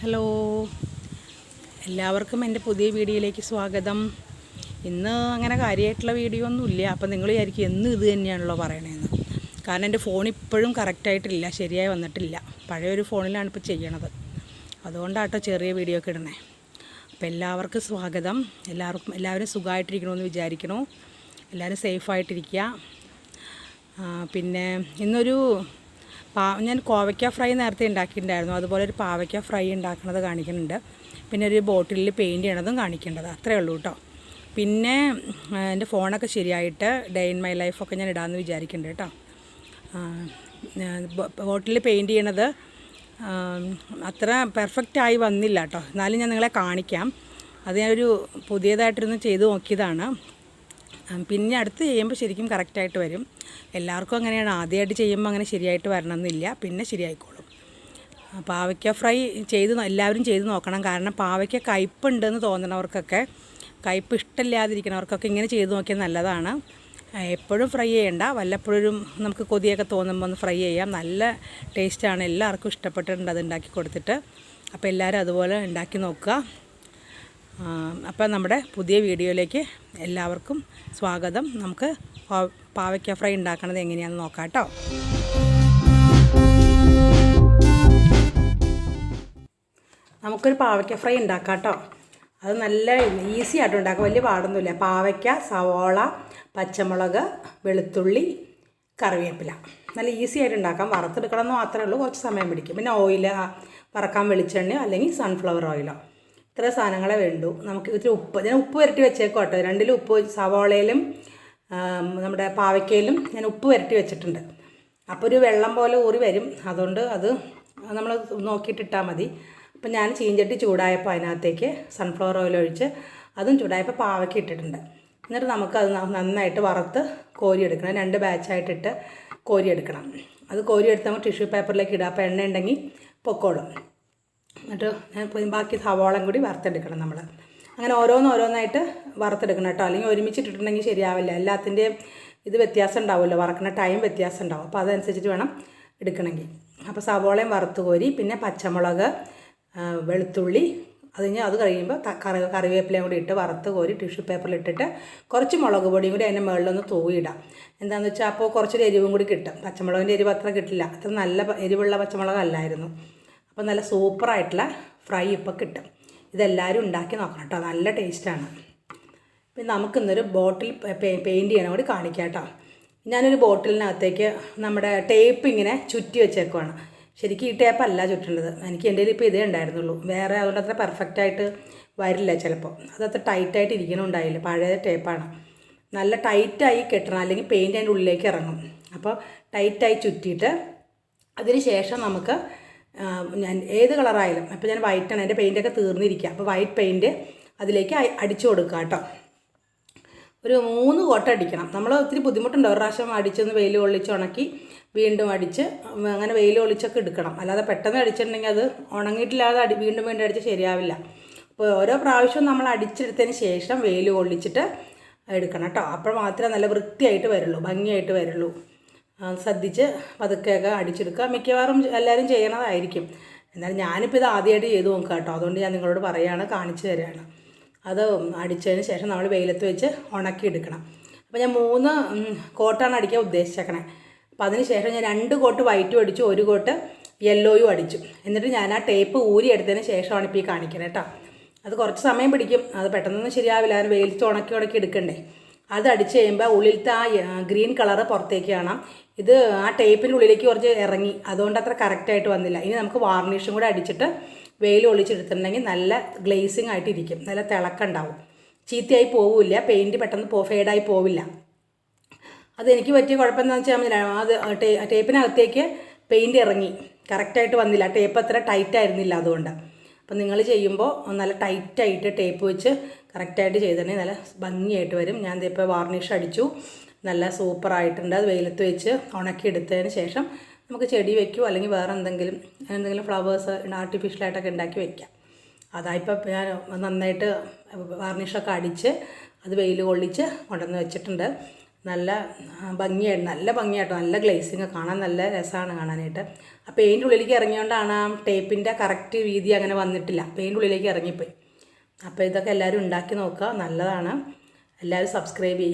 Hello. എല്ലാവർക്കും എന്റെ പുതിയ വീഡിയോയിലേക്ക് സ്വാഗതം. ഇന്ന് അങ്ങനെ കാര്യമായിട്ടുള്ള വീഡിയോ ഒന്നുമില്ല. അപ്പം നിങ്ങൾ വിചാരിക്കും എന്ന് ഇത് തന്നെയാണല്ലോ പറയണതെന്ന് കാരണം എന്റെ ഫോൺ ഇപ്പോഴും കറക്റ്റായിട്ടില്ല ശരിയായി വന്നിട്ടില്ല. പഴയൊരു ഫോണിലാണ് ഇപ്പോൾ ചെയ്യണത്. അതുകൊണ്ടാട്ടോ ചെറിയ വീഡിയോ ഒക്കെ ഇടണേ. അപ്പോൾ എല്ലാവർക്കും സ്വാഗതം. എല്ലാവർക്കും എല്ലാവരും സുഖമായിട്ടിരിക്കണമെന്ന് വിചാരിക്കണോ. എല്ലാവരും സേഫായിട്ടിരിക്കുക. പിന്നെ ഇന്നൊരു പാ ഞാൻ കോവയ്ക്ക ഫ്രൈ നേരത്തെ ഉണ്ടാക്കിയിട്ടുണ്ടായിരുന്നു. അതുപോലെ ഒരു പാവയ്ക്ക ഫ്രൈ ഉണ്ടാക്കുന്നത് കാണിക്കുന്നുണ്ട്. പിന്നെ ഒരു ബോട്ടിലിൽ പെയിന്റ് ചെയ്യണതും കാണിക്കേണ്ടത് അത്രയേ ഉള്ളൂ കേട്ടോ. പിന്നെ എന്റെ ഫോണൊക്കെ ശരിയായിട്ട് ഡേ ഇൻ മൈ ലൈഫൊക്കെ ഞാൻ ഇടാമെന്ന് വിചാരിക്കുന്നുണ്ട് കേട്ടോ. ബോട്ടിൽ പെയിന്റ് ചെയ്യണത് അത്ര പെർഫെക്റ്റ് ആയി വന്നില്ല കേട്ടോ. എന്നാലും ഞാൻ നിങ്ങളെ കാണിക്കാം. അത് ഞാനൊരു പുതിയതായിട്ടൊന്ന് ചെയ്ത് നോക്കിയതാണ്. പിന്നെ അടുത്ത് ചെയ്യുമ്പോൾ ശരിക്കും കറക്റ്റായിട്ട് വരും. എല്ലാവർക്കും അങ്ങനെയാണ്. ആദ്യമായിട്ട് ചെയ്യുമ്പോൾ അങ്ങനെ ശരിയായിട്ട് വരണമെന്നില്ല. പിന്നെ ശരിയായിക്കോളും. പാവയ്ക്ക ഫ്രൈ ചെയ്ത് എല്ലാവരും ചെയ്ത് നോക്കണം. കാരണം പാവയ്ക്ക കയ്പുണ്ടെന്ന് തോന്നണവർക്കൊക്കെ കയ്പ് ഇഷ്ടമില്ലാതിരിക്കണവർക്കൊക്കെ ഇങ്ങനെ ചെയ്ത് നോക്കിയാൽ നല്ലതാണ്. എപ്പോഴും ഫ്രൈ ചെയ്യണ്ട. വല്ലപ്പോഴും നമുക്ക് കൊതിയൊക്കെ തോന്നുമ്പോൾ ഒന്ന് ഫ്രൈ ചെയ്യാം. നല്ല ടേസ്റ്റാണ് എല്ലാവർക്കും ഇഷ്ടപ്പെട്ടിട്ടുണ്ട് അത് ഉണ്ടാക്കി കൊടുത്തിട്ട്. അപ്പോൾ എല്ലാവരും അതുപോലെ ഉണ്ടാക്കി നോക്കുക. അപ്പം നമ്മുടെ പുതിയ വീഡിയോയിലേക്ക് എല്ലാവർക്കും സ്വാഗതം. നമുക്ക് പാവയ്ക്ക ഫ്രൈ ഉണ്ടാക്കണത് എങ്ങനെയാണെന്ന് നോക്കാം കേട്ടോ. നമുക്കൊരു പാവയ്ക്ക ഫ്രൈ ഉണ്ടാക്കാം കേട്ടോ. അത് നല്ല ഈസി ആയിട്ട് ഉണ്ടാക്കാം. വലിയ പാടൊന്നുമില്ല. പാവയ്ക്ക സവോള പച്ചമുളക് വെളുത്തുള്ളി കറിവേപ്പില. നല്ല ഈസി ആയിട്ട് ഉണ്ടാക്കാം. വറുത്തെടുക്കണം എന്ന് മാത്രമേ ഉള്ളൂ. കുറച്ച് സമയം പിടിക്കും. പിന്നെ ഓയിൽ വറക്കാൻ വെളിച്ചെണ്ണയോ അല്ലെങ്കിൽ സൺഫ്ലവർ ഓയിലോ ഇത്ര സാധനങ്ങളെ വേണ്ടു. നമുക്ക് ഇത്തിരി ഉപ്പ് ഞാൻ ഉപ്പ് പുരട്ടി വെച്ചേക്കോട്ടെ രണ്ടിലും ഉപ്പ് സവോളയിലും നമ്മുടെ പാവയ്ക്കയിലും ഞാൻ ഉപ്പ് പുരട്ടി വെച്ചിട്ടുണ്ട്. അപ്പോൾ ഒരു വെള്ളം പോലെ ഊറി വരും. അതുകൊണ്ട് അത് നമ്മൾ നോക്കിയിട്ടിട്ടാൽ മതി. അപ്പം ഞാൻ ചീഞ്ചട്ടി ചൂടായപ്പോൾ അതിനകത്തേക്ക് സൺഫ്ലവർ ഓയിൽ ഒഴിച്ച് അതും ചൂടായപ്പോൾ പാവയ്ക്ക ഇട്ടിട്ടുണ്ട്. എന്നിട്ട് നമുക്കത് നന്നായിട്ട് വറുത്ത് കോരിയെടുക്കണം രണ്ട് ബാച്ചായിട്ടിട്ട് കോരിയെടുക്കണം അത് കോരിയെടുത്ത് നമുക്ക് ടിഷ്യൂ പേപ്പറിലേക്ക് ഇടുക അപ്പോൾ എണ്ണ ഉണ്ടെങ്കിൽ പൊക്കോളും. എന്നിട്ട് ഇപ്പം ബാക്കി സവാളം കൂടി വറുത്തെടുക്കണം നമ്മൾ അങ്ങനെ ഓരോന്ന് ഓരോന്നായിട്ട് വറുത്തെടുക്കണം കേട്ടോ. അല്ലെങ്കിൽ ഒരുമിച്ചിട്ടിട്ടുണ്ടെങ്കിൽ ശരിയാവില്ല. എല്ലാത്തിന്റെയും ഇത് വ്യത്യാസം ഉണ്ടാവുമല്ലോ. വറക്കുന്ന ടൈം വ്യത്യാസം ഉണ്ടാവും. അപ്പോൾ അതനുസരിച്ചിട്ട് വേണം എടുക്കണമെങ്കിൽ. അപ്പോൾ സവോളയും വറുത്ത് കോരി പിന്നെ പച്ചമുളക് വെളുത്തുള്ളി അത് അത് കഴിയുമ്പോൾ കറി കറിവേപ്പിലയും കൂടി ഇട്ട് വറുത്ത് കോരി ടിഷ്യൂ പേപ്പറിൽ ഇട്ടിട്ട് കുറച്ച് മുളക് പൊടിയും കൂടി അതിന്റെ മുകളിലൊന്ന് തൂവിയിടാം. എന്താണെന്ന് വെച്ചാൽ അപ്പോൾ കുറച്ചൊരു എരിവും കൂടി കിട്ടും. പച്ചമുളകിന്റെ എരിവ് അത്ര കിട്ടില്ല. അത്ര നല്ല എരിവുള്ള പച്ചമുളകല്ലായിരുന്നു. അപ്പോൾ നല്ല സൂപ്പറായിട്ടുള്ള ഫ്രൈ ഇപ്പോൾ കിട്ടും. ഇതെല്ലാവരും ഉണ്ടാക്കി നോക്കണം കേട്ടോ. നല്ല ടേസ്റ്റാണ് പിന്നെ നമുക്കിന്നൊരു ബോട്ടിൽ പെയിന്റ് ചെയ്യണം കൂടി കാണിക്കാം കേട്ടോ. ഞാനൊരു ബോട്ടിലിനകത്തേക്ക് നമ്മുടെ ടേപ്പ് ഇങ്ങനെ ചുറ്റി വെച്ചേക്കുവാണ്. ശരിക്കും ഈ ടേപ്പ് അല്ല ചുറ്റേണ്ടത്. എനിക്ക് എന്റെ ഇപ്പോൾ ഇതേ ഉണ്ടായിരുന്നുള്ളൂ. വേറെ അതുകൊണ്ട് അത്ര പെർഫെക്റ്റ് ആയിട്ട് വരില്ല ചിലപ്പോൾ അതത്ര ടൈറ്റായിട്ട് ഇരിക്കണുണ്ടായില്ല. പഴയ ടേപ്പാണ് നല്ല ടൈറ്റായി കെട്ടണം. അല്ലെങ്കിൽ പെയിന്റ് അതിന്റെ ഉള്ളിലേക്ക് ഇറങ്ങും. അപ്പോൾ ടൈറ്റായി ചുറ്റിയിട്ട് അതിന് ശേഷം നമുക്ക് ഞാൻ ഏത് കളറായാലും അപ്പോൾ ഞാൻ വൈറ്റാണ് എന്റെ പെയിന്റൊക്കെ തീർന്നിരിക്കുക അപ്പോൾ വൈറ്റ് പെയിന്റ് അതിലേക്ക് അടിച്ചു കൊടുക്കുക കേട്ടോ ഒരു മൂന്ന് കോട്ട അടിക്കണം. നമ്മൾ ഒത്തിരി ബുദ്ധിമുട്ടുണ്ട്. ഒരു പ്രാവശ്യം അടിച്ചൊന്ന് വെയിൽ കൊള്ളിച്ച് ഉണക്കി വീണ്ടും അടിച്ച് അങ്ങനെ വെയിൽ ഒളിച്ചൊക്കെ എടുക്കണം. അല്ലാതെ പെട്ടെന്ന് അടിച്ചിട്ടുണ്ടെങ്കിൽ അത് ഉണങ്ങിയിട്ടില്ലാതെ അടി വീണ്ടും വീണ്ടും അടിച്ച് ശരിയാവില്ല. അപ്പോൾ ഓരോ പ്രാവശ്യവും നമ്മൾ അടിച്ചെടുത്തതിന് ശേഷം വെയിൽ കൊള്ളിച്ചിട്ട് എടുക്കണം കേട്ടോ അപ്പോൾ മാത്രമേ നല്ല വൃത്തിയായിട്ട് വരുള്ളൂ ഭംഗിയായിട്ട് വരുള്ളൂ. ശ്രദ്ധിച്ച് പതുക്കെയൊക്കെ അടിച്ചെടുക്കുക. മിക്കവാറും എല്ലാവരും ചെയ്യണതായിരിക്കും. എന്നാലും ഞാനിപ്പോൾ ഇത് ആദ്യമായിട്ട് ചെയ്ത് നോക്കുക കേട്ടോ. അതുകൊണ്ട് ഞാൻ നിങ്ങളോട് പറയുകയാണ് കാണിച്ചു തരികയാണ് അത് അടിച്ചതിന് ശേഷം നമ്മൾ വെയിലത്ത് വെച്ച് ഉണക്കിയെടുക്കണം. അപ്പോൾ ഞാൻ മൂന്ന് കോട്ടാണ് അടിക്കാൻ ഉദ്ദേശിച്ചേക്കണേ. അപ്പോൾ അതിന് ശേഷം ഞാൻ രണ്ട് കോട്ട് വൈറ്റും അടിച്ചു ഒരു കോട്ട് യെല്ലോയും അടിച്ചു. എന്നിട്ട് ഞാൻ ആ ടേപ്പ് ഊരി എടുത്തതിന് ശേഷമാണ് ഇപ്പോൾ ഈ കാണിക്കണേ കേട്ടോ. അത് കുറച്ച് സമയം പിടിക്കും. അത് പെട്ടെന്നൊന്നും ശരിയാവില്ല. അത് വെയിലത്ത് ഉണക്കി ഉണക്കി എടുക്കണ്ടേ. അത് അടിച്ച് കഴിയുമ്പോൾ ഉള്ളിലത്തെ ആ ഗ്രീൻ കളറ് പുറത്തേക്ക് കാണാം. ഇത് ആ ടേപ്പിന്റെ ഉള്ളിലേക്ക് കുറച്ച് ഇറങ്ങി. അതുകൊണ്ട് അത്ര കറക്റ്റായിട്ട് വന്നില്ല. ഇനി നമുക്ക് വാർണിഷും കൂടെ അടിച്ചിട്ട് വെയിൽ ഒളിച്ചെടുത്തിട്ടുണ്ടെങ്കിൽ നല്ല ഗ്ലേസിങ് ആയിട്ട് ഇരിക്കും. നല്ല തിളക്കുണ്ടാവും ചീത്തയായി പോവില്ല. പെയിന്റ് പെട്ടെന്ന് പോ ഫേഡായി പോവില്ല. അതെനിക്ക് പറ്റിയ കുഴപ്പം എന്താണെന്ന് വെച്ചാൽ അത് ടേ ടേപ്പിനകത്തേക്ക് പെയിന്റ് ഇറങ്ങി. കറക്റ്റായിട്ട് വന്നില്ല. ടേപ്പ് അത്ര ടൈറ്റ് ആയിരുന്നില്ല അതുകൊണ്ട്. അപ്പം നിങ്ങൾ ചെയ്യുമ്പോൾ നല്ല ടൈറ്റായിട്ട് ടേപ്പ് വെച്ച് കറക്റ്റായിട്ട് ചെയ്തിട്ടുണ്ടെങ്കിൽ നല്ല ഭംഗിയായിട്ട് വരും. ഞാൻ ഇപ്പോൾ വാർണിഷ് അടിച്ചു. നല്ല സൂപ്പറായിട്ടുണ്ട് അത് വെയിലത്ത് വെച്ച് ഉണക്കിയെടുത്തതിന് ശേഷം നമുക്ക് ചെടി വെക്കുമോ അല്ലെങ്കിൽ വേറെ എന്തെങ്കിലും എന്തെങ്കിലും ഫ്ലവേഴ്സ് ആർട്ടിഫിഷ്യലായിട്ടൊക്കെ ഉണ്ടാക്കി വെക്കാം. അതായിപ്പോൾ ഞാൻ നന്നായിട്ട് വാർണിഷൊക്കെ അടിച്ച് അത് വെയിൽ കൊള്ളിച്ച് കൊണ്ടുവന്ന് വെച്ചിട്ടുണ്ട്. നല്ല ഭംഗിയായിട്ട് നല്ല ഭംഗിയായിട്ടോ നല്ല ഗ്ലേസിങ് കാണാൻ നല്ല രസമാണ് കാണാനായിട്ട്. ആ പെയിന്റ് ഉള്ളിലേക്ക് ഇറങ്ങിയോണ്ടാണ് ആ ടേപ്പിന്റെ കറക്റ്റ് വീതി അങ്ങനെ വന്നിട്ടില്ല. പെയിന്റ് ഉള്ളിലേക്ക് ഇറങ്ങിപ്പോയി. അപ്പോൾ ഇതൊക്കെ എല്ലാവരും ഉണ്ടാക്കി നോക്കുക. നല്ലതാണ്. എല്ലാവരും സബ്സ്ക്രൈബ് ചെയ്യുക